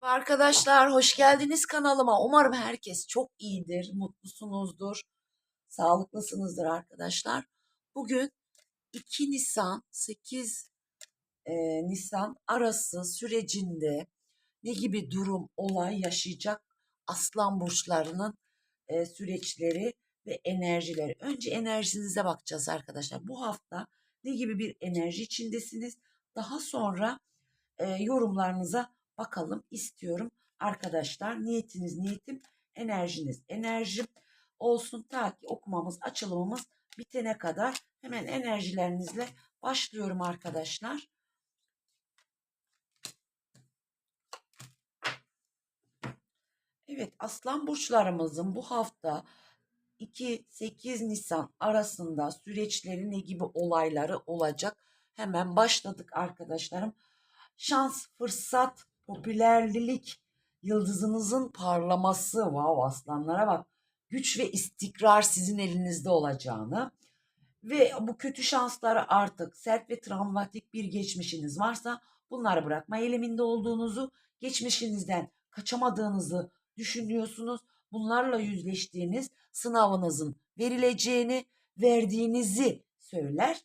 Arkadaşlar hoş geldiniz kanalıma. Umarım herkes çok iyidir, mutlusunuzdur, sağlıklısınızdır arkadaşlar. Bugün 2 Nisan 8 e, Nisan arası sürecinde ne gibi durum, olay yaşayacak aslan burçlarının e, süreçleri ve enerjileri. Önce enerjinize bakacağız arkadaşlar. Bu hafta ne gibi bir enerji içindesiniz? Daha sonra e, yorumlarınıza bakalım istiyorum arkadaşlar. Niyetiniz niyetim, enerjiniz enerjim olsun ta ki okumamız, açılımımız bitene kadar hemen enerjilerinizle başlıyorum arkadaşlar. Evet, aslan burçlarımızın bu hafta 2-8 Nisan arasında süreçleri ne gibi olayları olacak? Hemen başladık arkadaşlarım. Şans, fırsat, popülerlik, yıldızınızın parlaması. Wow aslanlara bak. Güç ve istikrar sizin elinizde olacağını ve bu kötü şansları artık sert ve travmatik bir geçmişiniz varsa bunları bırakma eğiliminde olduğunuzu, geçmişinizden kaçamadığınızı düşünüyorsunuz. Bunlarla yüzleştiğiniz sınavınızın verileceğini, verdiğinizi söyler.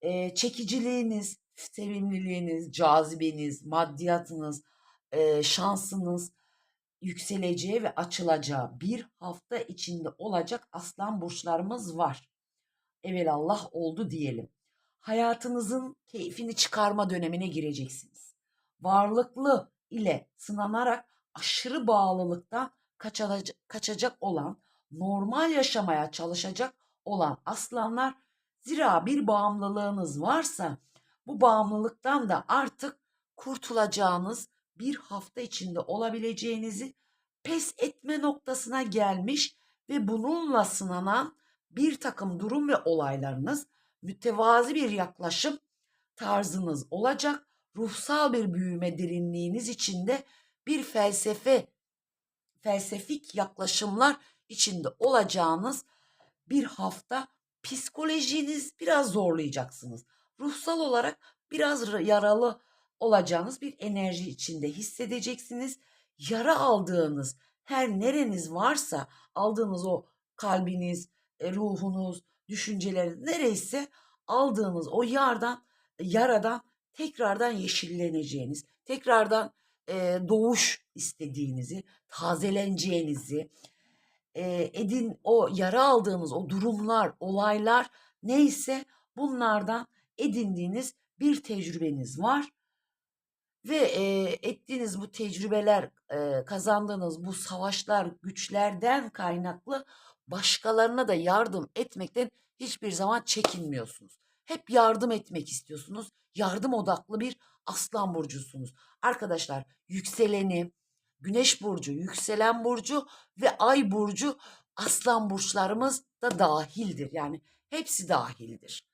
Ee, çekiciliğiniz, sevimliliğiniz, cazibeniz, maddiyatınız, e, şansınız yükseleceği ve açılacağı bir hafta içinde olacak aslan burçlarımız var. Evelallah oldu diyelim. Hayatınızın keyfini çıkarma dönemine gireceksiniz. Varlıklı ile sınanarak aşırı bağlılıktan kaçacak olan, normal yaşamaya çalışacak olan aslanlar zira bir bağımlılığınız varsa bu bağımlılıktan da artık kurtulacağınız bir hafta içinde olabileceğinizi pes etme noktasına gelmiş ve bununla sınanan bir takım durum ve olaylarınız mütevazi bir yaklaşım tarzınız olacak. Ruhsal bir büyüme derinliğiniz içinde bir felsefe, felsefik yaklaşımlar içinde olacağınız bir hafta psikolojiniz biraz zorlayacaksınız. Ruhsal olarak biraz yaralı olacağınız bir enerji içinde hissedeceksiniz. Yara aldığınız her nereniz varsa aldığınız o kalbiniz, e, ruhunuz, düşünceleriniz nereyse aldığınız o yardan, yaradan tekrardan yeşilleneceğiniz, tekrardan e, doğuş istediğinizi, tazeleneceğinizi, e, edin o yara aldığınız o durumlar, olaylar neyse bunlardan edindiğiniz bir tecrübeniz var ve e, ettiğiniz bu tecrübeler, e, kazandığınız bu savaşlar, güçlerden kaynaklı başkalarına da yardım etmekten hiçbir zaman çekinmiyorsunuz. Hep yardım etmek istiyorsunuz. Yardım odaklı bir aslan burcusunuz. Arkadaşlar yükseleni, güneş burcu, yükselen burcu ve ay burcu aslan burçlarımız da dahildir. Yani hepsi dahildir.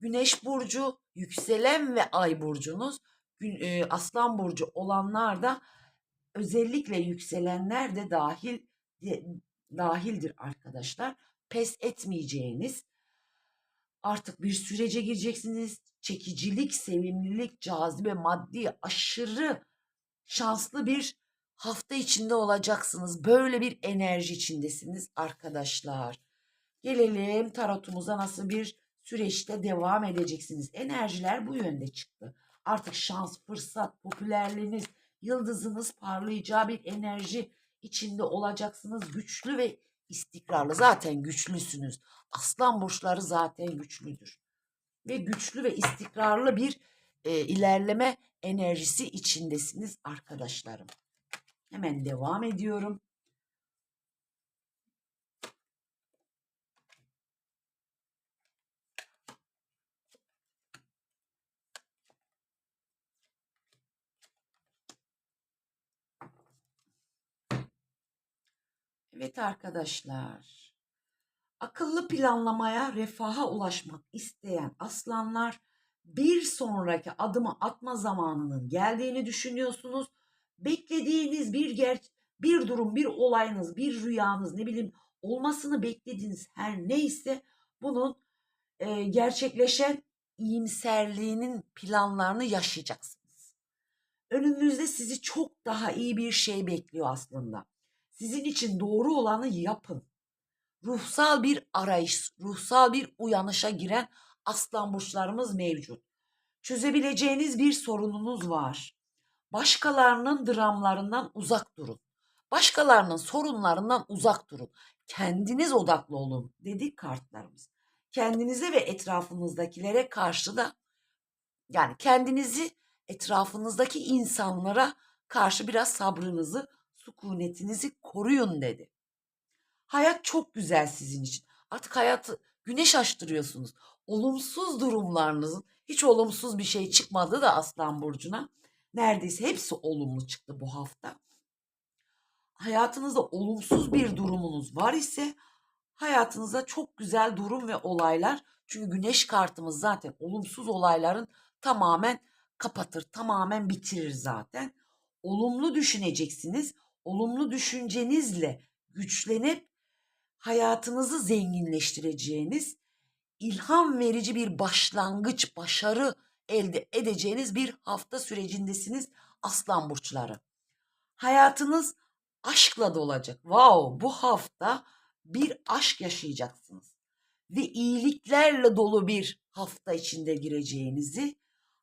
Güneş burcu, yükselen ve ay burcunuz e, aslan burcu olanlar da özellikle yükselenler de dahil dahildir arkadaşlar. Pes etmeyeceğiniz artık bir sürece gireceksiniz. Çekicilik, sevimlilik, cazibe, maddi, aşırı şanslı bir hafta içinde olacaksınız. Böyle bir enerji içindesiniz arkadaşlar. Gelelim tarotumuza nasıl bir süreçte devam edeceksiniz. Enerjiler bu yönde çıktı. Artık şans, fırsat, popülerliğiniz, yıldızınız parlayacağı bir enerji içinde olacaksınız. Güçlü ve istikrarlı. Zaten güçlüsünüz. Aslan burçları zaten güçlüdür. Ve güçlü ve istikrarlı bir e, ilerleme enerjisi içindesiniz arkadaşlarım. Hemen devam ediyorum. Evet arkadaşlar. Akıllı planlamaya, refaha ulaşmak isteyen aslanlar bir sonraki adımı atma zamanının geldiğini düşünüyorsunuz. Beklediğiniz bir ger bir durum, bir olayınız, bir rüyanız, ne bileyim olmasını beklediğiniz her neyse bunun e, gerçekleşen iyimserliğinin planlarını yaşayacaksınız. Önünüzde sizi çok daha iyi bir şey bekliyor aslında. Sizin için doğru olanı yapın. Ruhsal bir arayış, ruhsal bir uyanışa giren aslan burçlarımız mevcut. Çözebileceğiniz bir sorununuz var. Başkalarının dramlarından uzak durun. Başkalarının sorunlarından uzak durun. Kendiniz odaklı olun dedi kartlarımız. Kendinize ve etrafınızdakilere karşı da yani kendinizi etrafınızdaki insanlara karşı biraz sabrınızı, sükunetinizi koruyun dedi. Hayat çok güzel sizin için. Artık hayatı güneş açtırıyorsunuz. Olumsuz durumlarınızın hiç olumsuz bir şey çıkmadı da Aslan Burcu'na. Neredeyse hepsi olumlu çıktı bu hafta. Hayatınızda olumsuz bir durumunuz var ise hayatınızda çok güzel durum ve olaylar çünkü güneş kartımız zaten olumsuz olayların tamamen kapatır, tamamen bitirir zaten. Olumlu düşüneceksiniz. Olumlu düşüncenizle güçlenip hayatınızı zenginleştireceğiniz, ilham verici bir başlangıç, başarı elde edeceğiniz bir hafta sürecindesiniz aslan burçları. Hayatınız aşkla dolacak. Wow, bu hafta bir aşk yaşayacaksınız. Ve iyiliklerle dolu bir hafta içinde gireceğinizi,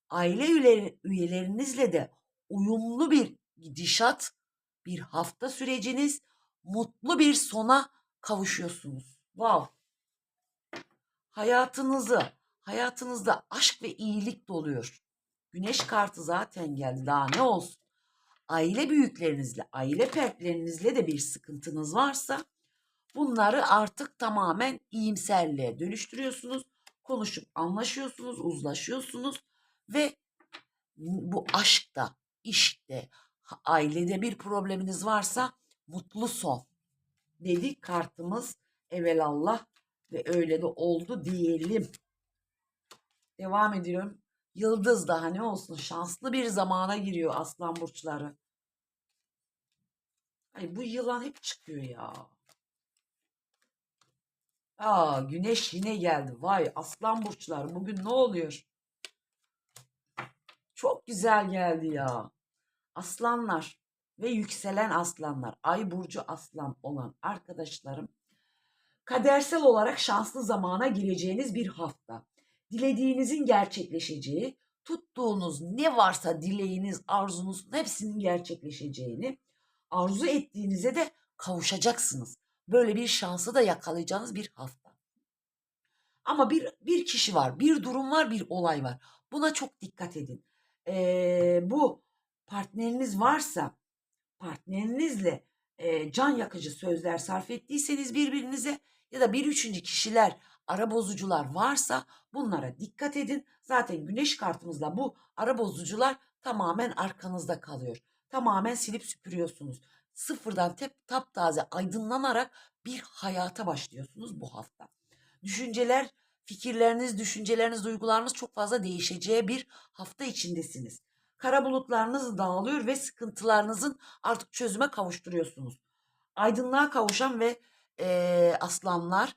aile üyeleri- üyelerinizle de uyumlu bir gidişat, bir hafta süreciniz, mutlu bir sona kavuşuyorsunuz. Wow. Hayatınızı, hayatınızda aşk ve iyilik doluyor. Güneş kartı zaten geldi. Daha ne olsun? Aile büyüklerinizle, aile fertlerinizle de bir sıkıntınız varsa bunları artık tamamen iyimserliğe dönüştürüyorsunuz. Konuşup anlaşıyorsunuz, uzlaşıyorsunuz ve bu aşkta, işte, ailede bir probleminiz varsa mutlu son dedi kartımız evelallah ve öyle de oldu diyelim. Devam ediyorum. Yıldız daha ne olsun şanslı bir zamana giriyor aslan burçları. Ay bu yılan hep çıkıyor ya. Aa güneş yine geldi. Vay aslan burçlar bugün ne oluyor? Çok güzel geldi ya. Aslanlar ve yükselen aslanlar, ay burcu aslan olan arkadaşlarım kadersel olarak şanslı zamana gireceğiniz bir hafta. Dilediğinizin gerçekleşeceği, tuttuğunuz ne varsa dileğiniz, arzunuz hepsinin gerçekleşeceğini, arzu ettiğinize de kavuşacaksınız. Böyle bir şansı da yakalayacağınız bir hafta. Ama bir bir kişi var, bir durum var, bir olay var. Buna çok dikkat edin. Ee, bu partneriniz varsa partnerinizle e, can yakıcı sözler sarf ettiyseniz birbirinize ya da bir üçüncü kişiler ara bozucular varsa bunlara dikkat edin. Zaten güneş kartımızla bu ara bozucular tamamen arkanızda kalıyor. Tamamen silip süpürüyorsunuz. Sıfırdan tep taptaze aydınlanarak bir hayata başlıyorsunuz bu hafta. Düşünceler, fikirleriniz, düşünceleriniz, duygularınız çok fazla değişeceği bir hafta içindesiniz. Kara bulutlarınız dağılıyor ve sıkıntılarınızın artık çözüme kavuşturuyorsunuz. Aydınlığa kavuşan ve eee, aslanlar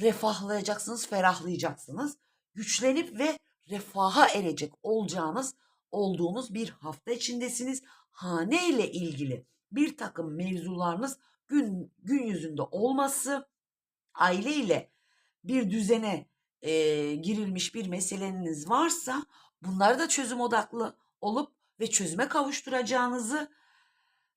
refahlayacaksınız, ferahlayacaksınız. Güçlenip ve refaha erecek olacağınız, olduğunuz bir hafta içindesiniz. Hane ile ilgili bir takım mevzularınız gün, gün yüzünde olması, aile ile bir düzene eee, girilmiş bir meseleniz varsa bunları da çözüm odaklı olup ve çözüme kavuşturacağınızı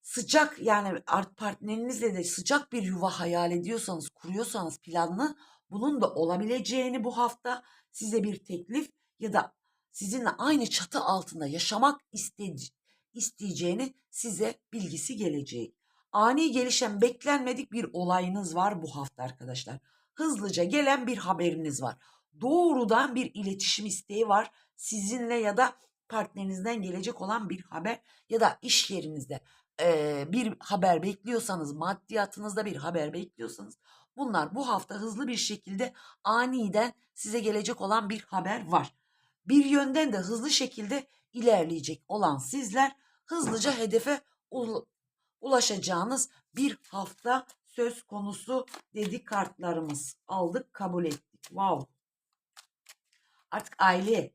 sıcak yani art partnerinizle de sıcak bir yuva hayal ediyorsanız, kuruyorsanız planlı bunun da olabileceğini bu hafta size bir teklif ya da sizinle aynı çatı altında yaşamak istedi- isteyeceğini size bilgisi gelecek. Ani gelişen beklenmedik bir olayınız var bu hafta arkadaşlar. Hızlıca gelen bir haberiniz var. Doğrudan bir iletişim isteği var sizinle ya da partnerinizden gelecek olan bir haber ya da iş yerinizde eee, bir haber bekliyorsanız, maddiyatınızda bir haber bekliyorsanız bunlar bu hafta hızlı bir şekilde aniden size gelecek olan bir haber var. Bir yönden de hızlı şekilde ilerleyecek olan sizler hızlıca hedefe ul- ulaşacağınız bir hafta söz konusu dedi kartlarımız. Aldık, kabul ettik. Wow. Artık aile,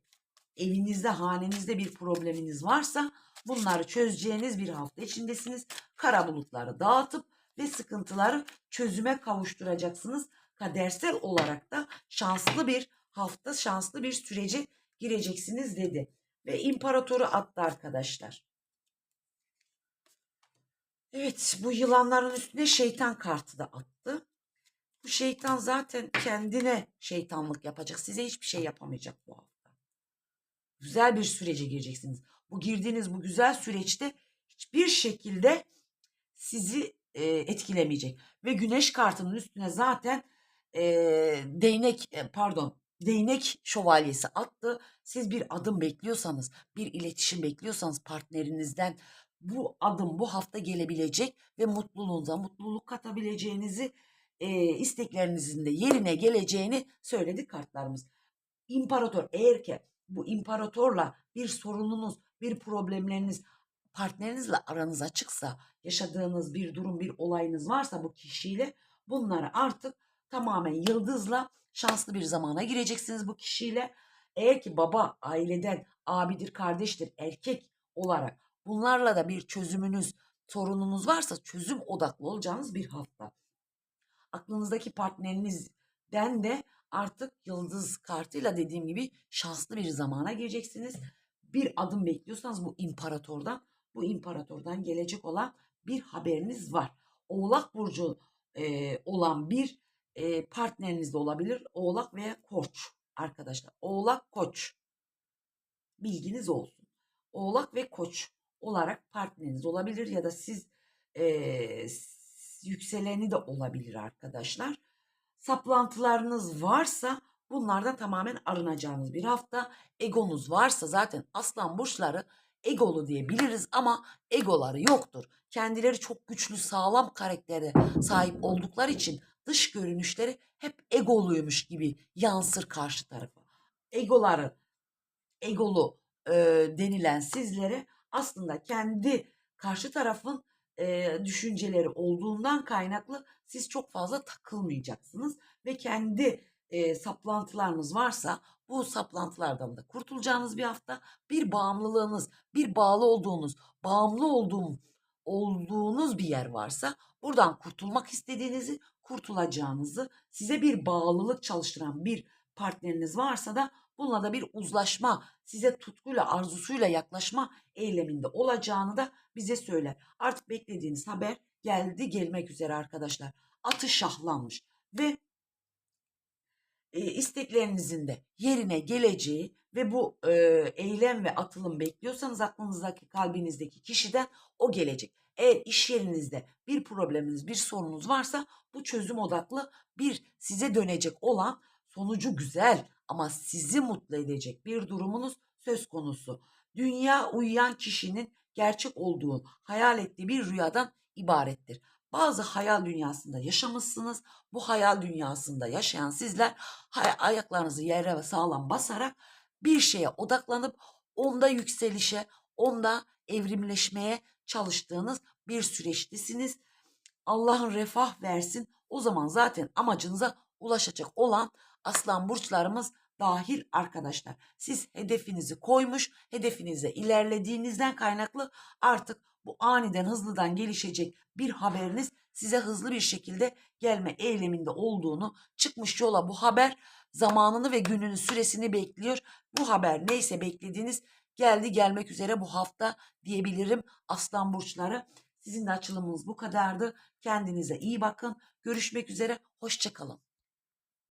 evinizde, hanenizde bir probleminiz varsa Bunları çözeceğiniz bir hafta içindesiniz. Kara bulutları dağıtıp ve sıkıntıları çözüme kavuşturacaksınız. Kadersel olarak da şanslı bir hafta, şanslı bir sürece gireceksiniz dedi. Ve imparatoru attı arkadaşlar. Evet bu yılanların üstüne şeytan kartı da attı. Bu şeytan zaten kendine şeytanlık yapacak. Size hiçbir şey yapamayacak bu hafta. Güzel bir sürece gireceksiniz. Bu girdiğiniz bu güzel süreçte hiçbir şekilde sizi e, etkilemeyecek. Ve güneş kartının üstüne zaten e, değnek e, pardon değnek şövalyesi attı. Siz bir adım bekliyorsanız, bir iletişim bekliyorsanız partnerinizden bu adım bu hafta gelebilecek ve mutluluğunuza mutluluk katabileceğinizi e, isteklerinizin de yerine geleceğini söyledi kartlarımız. İmparator eğer ki bu imparatorla bir sorununuz, bir problemleriniz partnerinizle aranız açıksa, yaşadığınız bir durum, bir olayınız varsa bu kişiyle bunları artık tamamen yıldızla şanslı bir zamana gireceksiniz bu kişiyle. Eğer ki baba aileden abidir, kardeştir, erkek olarak bunlarla da bir çözümünüz, sorununuz varsa çözüm odaklı olacağınız bir hafta. Aklınızdaki partnerinizden de artık yıldız kartıyla dediğim gibi şanslı bir zamana gireceksiniz. Bir adım bekliyorsanız bu imparatordan, bu imparatordan gelecek olan bir haberiniz var. Oğlak burcu e, olan bir e, partneriniz de olabilir. Oğlak veya koç arkadaşlar. Oğlak koç. Bilginiz olsun. Oğlak ve koç olarak partneriniz olabilir ya da siz e, yükseleni de olabilir arkadaşlar. Saplantılarınız varsa bunlardan tamamen arınacağınız bir hafta. Egonuz varsa zaten aslan burçları egolu diyebiliriz ama egoları yoktur. Kendileri çok güçlü, sağlam karaktere sahip oldukları için dış görünüşleri hep egoluymuş gibi yansır karşı tarafa. Egoları, egolu e, denilen sizlere aslında kendi karşı tarafın e, düşünceleri olduğundan kaynaklı siz çok fazla takılmayacaksınız ve kendi e, saplantılarınız varsa bu saplantılardan da kurtulacağınız bir hafta. Bir bağımlılığınız, bir bağlı olduğunuz, bağımlı olduğum olduğunuz bir yer varsa buradan kurtulmak istediğinizi, kurtulacağınızı, size bir bağlılık çalıştıran bir partneriniz varsa da bununla da bir uzlaşma, size tutkuyla, arzusuyla yaklaşma eyleminde olacağını da bize söyler. Artık beklediğiniz haber geldi gelmek üzere arkadaşlar. Atı şahlanmış ve e, isteklerinizin de yerine geleceği ve bu e, eylem ve atılım bekliyorsanız aklınızdaki kalbinizdeki kişiden o gelecek. Eğer iş yerinizde bir probleminiz, bir sorunuz varsa bu çözüm odaklı bir size dönecek olan sonucu güzel ama sizi mutlu edecek bir durumunuz söz konusu. Dünya uyuyan kişinin gerçek olduğu, hayal ettiği bir rüyadan ibarettir. Bazı hayal dünyasında yaşamışsınız. Bu hayal dünyasında yaşayan sizler ayaklarınızı yere ve sağlam basarak bir şeye odaklanıp onda yükselişe, onda evrimleşmeye çalıştığınız bir süreçtisiniz. Allah'ın refah versin. O zaman zaten amacınıza ulaşacak olan aslan burçlarımız dahil arkadaşlar. Siz hedefinizi koymuş, hedefinize ilerlediğinizden kaynaklı artık bu aniden hızlıdan gelişecek bir haberiniz size hızlı bir şekilde gelme eyleminde olduğunu çıkmış yola bu haber zamanını ve gününü süresini bekliyor. Bu haber neyse beklediğiniz geldi gelmek üzere bu hafta diyebilirim aslan burçları. Sizin de açılımınız bu kadardı. Kendinize iyi bakın. Görüşmek üzere. Hoşçakalın.